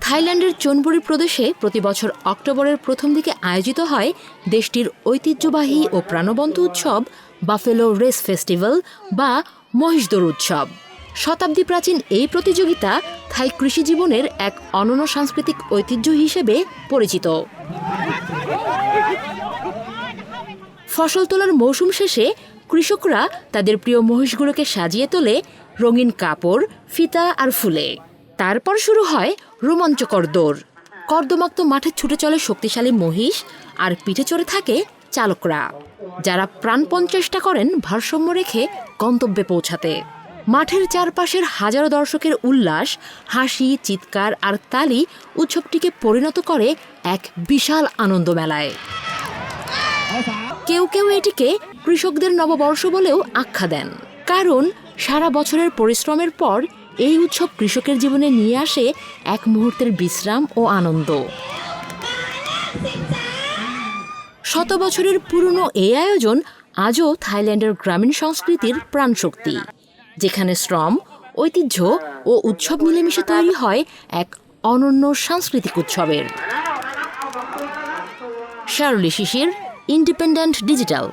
থাইল্যান্ডের চোনবুরি প্রদেশে প্রতি বছর অক্টোবরের প্রথম দিকে আয়োজিত হয় দেশটির ঐতিহ্যবাহী ও প্রাণবন্ত উৎসব বাফেলো রেস ফেস্টিভ্যাল বা মহিষদৌড় উৎসব। শতাব্দী প্রাচীন এই প্রতিযোগিতা থাই কৃষি জীবনের এক অনন্য সাংস্কৃতিক ঐতিহ্য হিসেবে পরিচিত। ফসল তোলার মৌসুম শেষে কৃষকরা তাদের প্রিয় মহিষগুলোকে সাজিয়ে তোলে রঙিন কাপড়, ফিতা আর ফুলে। তারপর শুরু হয় রোমাঞ্চকর দৌড়। কর্দমাক্ত মাঠে ছুটে চলে শক্তিশালী মহিষ আর পিঠে চড়ে থাকে চালকরা, যারা প্রাণপণ চেষ্টা করেন ভারসাম্য রেখে গন্তব্যে পৌঁছাতে। মাঠের চারপাশের হাজারো দর্শকের উল্লাস, হাসি, চিৎকার আর তালি উৎসবটিকে পরিণত করে এক বিশাল আনন্দ মেলায় কেউ কেউ এটিকে কৃষকদের নববর্ষ বলেও আখ্যা দেন। কারণ সারা বছরের পরিশ্রমের পর এই উৎসব কৃষকের জীবনে নিয়ে আসে এক মুহূর্তের বিশ্রাম ও আনন্দ। শত বছরের পুরনো এই আয়োজন আজও থাইল্যান্ডের গ্রামীণ সংস্কৃতির প্রাণশক্তি, যেখানে শ্রম, ঐতিহ্য ও উৎসব মিলেমিশে তৈরি হয় এক অনন্য সাংস্কৃতিক উৎসবের। Sharli Shishir independent digital.